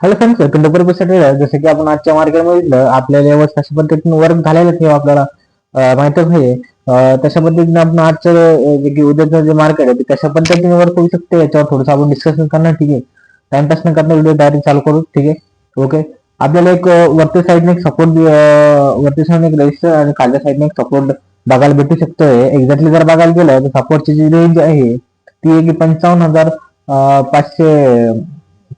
Hello friends contemporary जसं की आपण आजच्या मार्केटमध्ये आपल्या लेवल्स कशा पद्धतीने वर्क झालेलं किंवा आपल्याला माहितच नाही तशा पद्धतीने आपण आजचं जे की उद्याचं जे मार्केट आहे ते कशा पद्धतीने वर्क होऊ शकते याच्यावर थोडंसं आपण डिस्कशन करणार ठीक आहे? टाइमपास न करता व्हिडिओ डायरेक्ट चालू करू ठीक आहे? ओके आपल्याला एक वरती साईडने एक सपोर्ट वरती साईडने एक रजिस्टर आणि खालच्या साईडने एक सपोर्ट बघायला भेटू शकतोय. एक्झॅक्टली जर बघायला गेलं तर सपोर्टची जी रेंज आहे ती आहे की पंचावन्न हजार पाचशे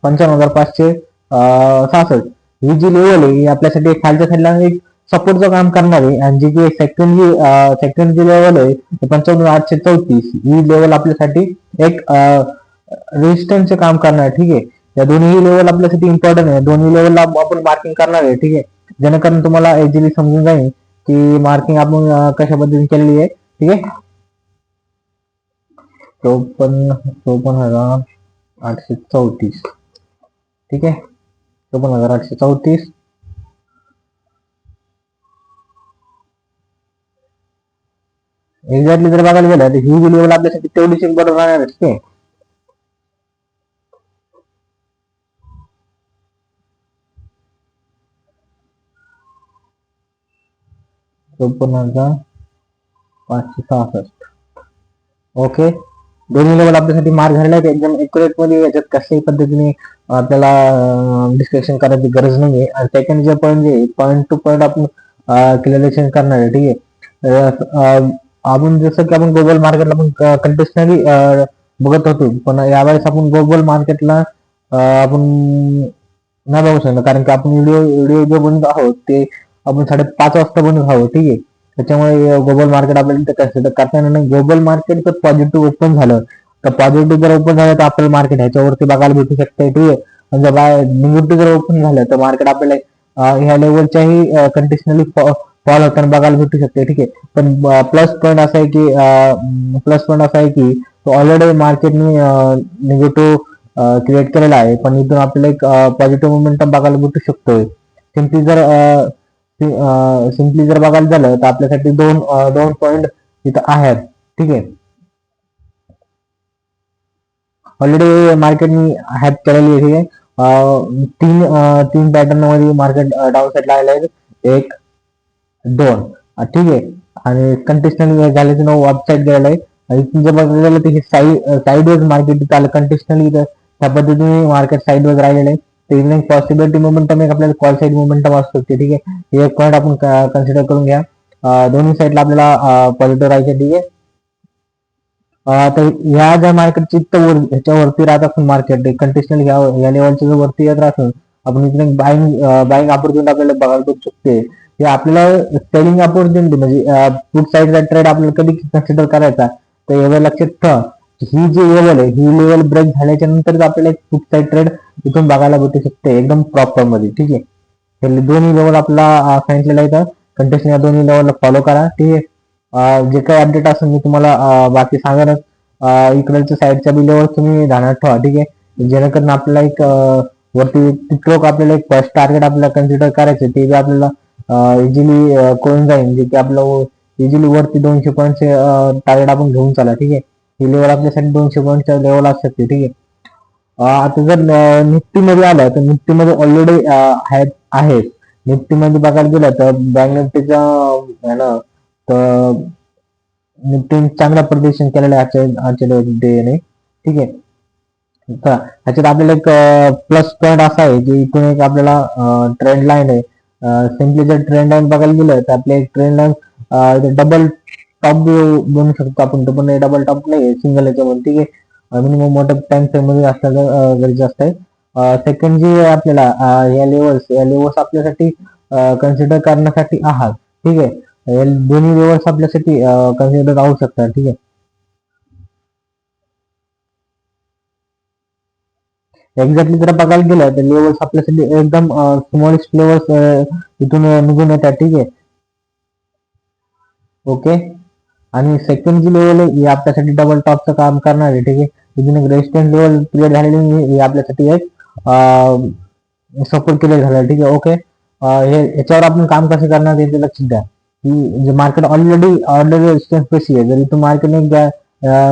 पंचावन्न हजार पाचशे सहासष्ट. ही जी लेवल आहे ही आपल्यासाठी खालच्या साईडला एक सपोर्टचं काम करणार आहे. आणि जी सेकंड जी सेकंड जी लेवल आहे पंचावन्न आठशे चौतीस. ही लेवल आपल्यासाठी एक रेजिस्टन्सचे काम करणार आहे. ठीक आहे? या दोन्ही लेवल आपल्यासाठी इम्पॉर्टंट आहे. दोन्ही लेवलला आपण मार्किंग करणार आहे. ठीक आहे? जेणेकरून तुम्हाला इझिली समजून जाईल की मार्किंग आपण कशा पद्धतीने केलेली आहे. ठीक आहे? चौपन्न चौपन्न हजार आठशे चौतीस. ठीक आहे? चौपन्न हजार आठशे चौतीस. एक्झॅक्टली जर बघायला गेलं तर ही जी लेवल आपल्यासाठी तेवढीच बरोबर राहणार ठीक आहे? चौपन्न हजार पाचशे सहासष्ट. ओके दोन्ही लेवल आपल्यासाठी मार्क झालेला आहे. एकदम एक्युरेटमध्ये याच्यात कशाही पद्धतीने आपल्याला डिस्कशन करायची गरज नाही आहे आणि सेकंड जे पॉईंट जे पॉईंट टू पॉईंट आपण क्लिअरेशन करणार आहे. ठीक आहे? आपण जसं की आपण ग्लोबल मार्केटला आपण कंटिशनली बघत होतो. पण यावेळेस आपण ग्लोबल मार्केटला आपण नाही बघू शकणार. कारण की आपण व्हिडिओ व्हिडिओ जे बनत आहोत ते आपण साडेपाच वाजता बनत आहोत ठीक आहे? त्याच्यामुळे ग्लोबल मार्केट आपल्याला कन्सिडर करता येणार नाही. ग्लोबल मार्केट जर पॉझिटिव्ह ओपन झालं तर पॉझिटिव्ह जर ओपन झालं तर आपल्याला मार्केट ह्याच्यावरती बघायला भेटू शकते ठीक आहे? म्हणजे जर बाय निगेटिव्ह जर ओपन झालं तर मार्केट आपल्याला ह्या लेवलच्याही कंडिशनली फॉल होताना बघायला भेटू शकते ठीक आहे? पण प्लस पॉईंट असा आहे की प्लस पॉईंट असा आहे की ऑलरेडी मार्केटने निगेटिव्ह क्रिएट केलेला आहे. पण इथून आपल्याला एक पॉझिटिव्ह मोमेंटम बघायला भेटू शकतोय. सिम्पली जर सिम्पली जर बघायला झालं तर आपल्यासाठी दोन दोन पॉईंट इथं आहेत. ठीक आहे? ऑलरेडी मार्केटनी हॅप केलेली आहे ठीक आहे? तीन तीन पॅटर्नमध्ये मार्केट डाऊन साईड लागले आहेत एक दोन. ठीक आहे? आणि कंटिशनल झाल्याचं नाव अपसाईड गेलेलं आहे. आणि जर बघायला झालं तर हे साईड साईड वेज मार्केट चाललं इथं त्या पद्धतीने मार्केट साईड वेज राहिलेलं आहे. तर पॉसिबिलिटी मोमेंटम एक आपल्याला कॉल साईड मोमेंटम असू शकते ठीक हे? एक पॉईंट आपण कन्सिडर करून घ्या दोन्ही साईडला आपल्याला पॉझिटिव्ह राहायचे ठीक अं, तर ह्या ज्या मार्केटची ह्याच्यावरती राहत असून मार्केट कंटिशनल ह्या या वरती येत असून आपण इथे बाईंग बाईंग ऑपॉर्च्युनिटी आपल्याला बघायला भेटू शकते हे। सेलिंग ऑपॉर्च्युनिटी म्हणजे पुट साईडचा ट्रेड आपल्याला कधी कन्सिडर करायचा तर एवढं लक्षात ठेवा ही जी लेवल आहे ही लेवल ब्रेक झाल्याच्या नंतरच आपल्याला पुट साईड ट्रेड इथून बघायला भेटू शकते. एकदम प्रॉपरमध्ये. ठीक आहे? हे दोन्ही लेवल आपला सांगितलेलं आहे कंटेस्ट या दोन्ही लेवलला फॉलो करा. ठीक आहे? जे काही अपडेट असेल मी तुम्हाला बाकी सांगेनच. इकडच्या साईडच्या बी लेवल तुम्ही ध्यानात ठेवा. ठीक आहे? जेणेकरून आपल्याला एक वरती तिकडोक आपल्याला एक फर्स्ट टार्गेट आपल्याला कन्सिडर करायचं. ते बी आपल्याला इझिली कळून जाईल. जे की आपलं इझिली वरती दोनशे पॉईंटचे टार्गेट आपण घेऊन चाला ठीक आहे? ही लेवल आपल्यासाठी दोनशे पॉईंटच्या लेवल असू शकते. ठीक आहे? आता जर निफ्टीमध्ये आला तर निफ्टीमध्ये ऑलरेडी आहेत निफ्टीमध्ये बघायला गेलं तर बँक निफ्टीचा आहे ना तर निफ्टीने चांगला प्रदर्शन केलेलं आहे आजच्या आजच्या डेने ठीक आहे? ह्याच्यात आपल्याला एक प्लस पॉईंट असा आहे की इथून एक आपल्याला ट्रेंड लाईन आहे. सिम्पली जर ट्रेंड लाईन बघायला गेलं तर आपले एक ट्रेंड लाईन डबल टॉप बनवू शकतो आपण. तो पण डबल टॉप नाही सिंगल याच्यामध्ये ठीक आहे? मिनिमम मोठ्या टाइम फ्रेममध्ये असलं गरजेचं असतंय. सेकंड जे आपल्याला या लेवल्स या लेवल्स आपल्यासाठी कन्सिडर करण्यासाठी आहात. ठीक आहे? दोन्ही लेवल्स आपल्यासाठी कन्सिडर राहू शकतात. ठीक आहे? एक्झॅक्टली जर बघायला गेलं तर लेवल्स आपल्यासाठी एकदम स्मॉलेस्ट लेवल्स इथून निघून येतात. ठीक आहे? ओके आणि सेकंड जी लेवल आहे ही आपल्यासाठी डबल टॉपचं काम करणार आहे ठीक आहे? इथून एक रेजिस्टन्स लेवल क्रिएट झालेली ही आपल्यासाठी एक सपोर्ट क्लिअर झालं ठीक आहे? ओके हे याच्यावर आपण काम कसं करणार याचं लक्षात द्या. की जे मार्केट ऑलरेडी ऑलरेडी रेजिस्टन्स कशी आहे. जर इथून मार्केटने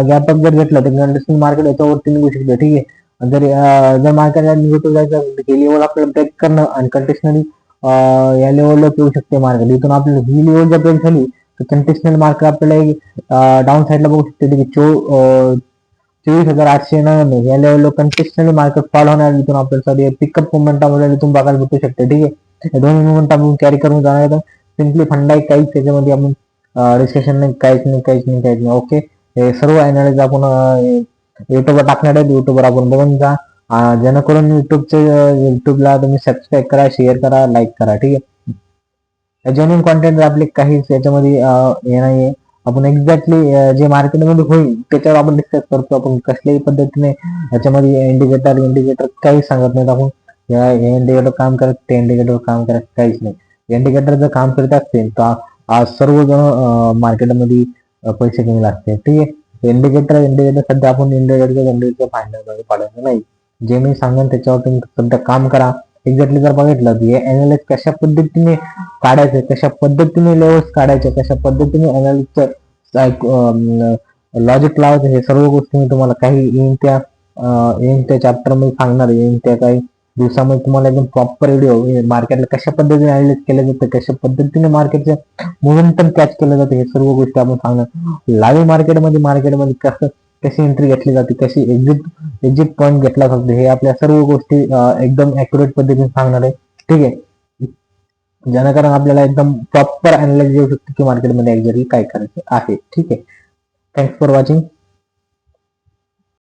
गॅप अप जर घेतलं तर मार्केट याच्यावरती निघू शकते ठीक आहे? जर अं, जर मार्केटला निगेटिव्ह जायचं असेल लेवल आपल्याला ब्रेक करणं आणि कंटिशनली या लेवलला येऊ शकते मार्केट इथून आपल्याला ही लेवल जर ब्रेक झाली तर कंटिशनल मार्केट आपल्याला डाऊन साईडला बघू शकते. की चो चोवीस हजार आठशे नव्याण्णव या लेवलला कंटेशनल मार्केट फॉल होणार इथून आपल्याला. सॉरी पिकअप मोमेंट आपल्याला इथून बघायला भेटू शकते. ठीक आहे दोन दोन्ही आपण कॅरी करून जाणार तर सिम्पली फंडाई काहीच त्याच्यामध्ये आपण डिस्कशन नाही काहीच नाही काहीच नाही काहीच नाही. ओके हे सर्व अनालिज आपण युट्यूबवर टाकणार आहेत. युट्यूबवर आपण बघून जा. जेणेकरून युट्यूबचे युट्यूबला तुम्ही सबस्क्राईब करा शेअर करा लाईक करा. ठीक आहे? जेन्युन कॉन्टेंट आपले काहीच याच्यामध्ये हे नाहीये. आपण एक्झॅक्टली जे मार्केटमध्ये होईल त्याच्यावर आपण डिस्कस करतो. आपण कसल्याही पद्धतीने याच्यामध्ये इंडिकेटर इंडिकेटर काहीच सांगत नाहीत. आपण हे इंडिकेटर काम करत ते इंडिकेटर काम करत काहीच नाही. इंडिकेटर जर काम करत असतील तर आज सर्वजण मार्केटमध्ये पैसे कमी लागते ठीक आहे? इंडिकेटर इंडिकेटर सध्या आपण इंडिकेटर इंडिकेटर फायनल पाडायचं नाही. जे मी सांगेन त्याच्यावर तुम्ही सध्या काम करा. एक्झॅक्टली जर बघितलं तर हे अनालिस कशा पद्धतीने काढायचे कशा पद्धतीने लेवल्स काढायचे कशा पद्धतीने अनालिसचं लॉजिक लावायचं हे सर्व गोष्टी मी तुम्हाला काही येईन त्या येईन त्या चॅप्टरमध्ये सांगणार येईन त्या काही दिवसामध्ये तुम्हाला एकदम प्रॉपर व्हिडिओ मार्केटला कशा पद्धतीने अनालिस केलं जातं कशा पद्धतीने मार्केटचं मोमेंटम कॅच केलं जातं हे सर्व गोष्टी आपण सांगणार. लाईव्ह मार्केटमध्ये मार्केटमध्ये कसं कशी एंट्री घेतली जाते कशी एक्झिट एक्झिट पॉईंट घेतला जातो हे आपल्या सर्व गोष्टी एकदम अॅक्युरेट पद्धतीने सांगणार आहे. ठीक आहे? जेणेकरून आपल्याला एकदम प्रॉपर अनालाइज येऊ शकतो की मार्केटमध्ये एक्झॅक्टली काय करायचं आहे. ठीक आहे? Thanks for watching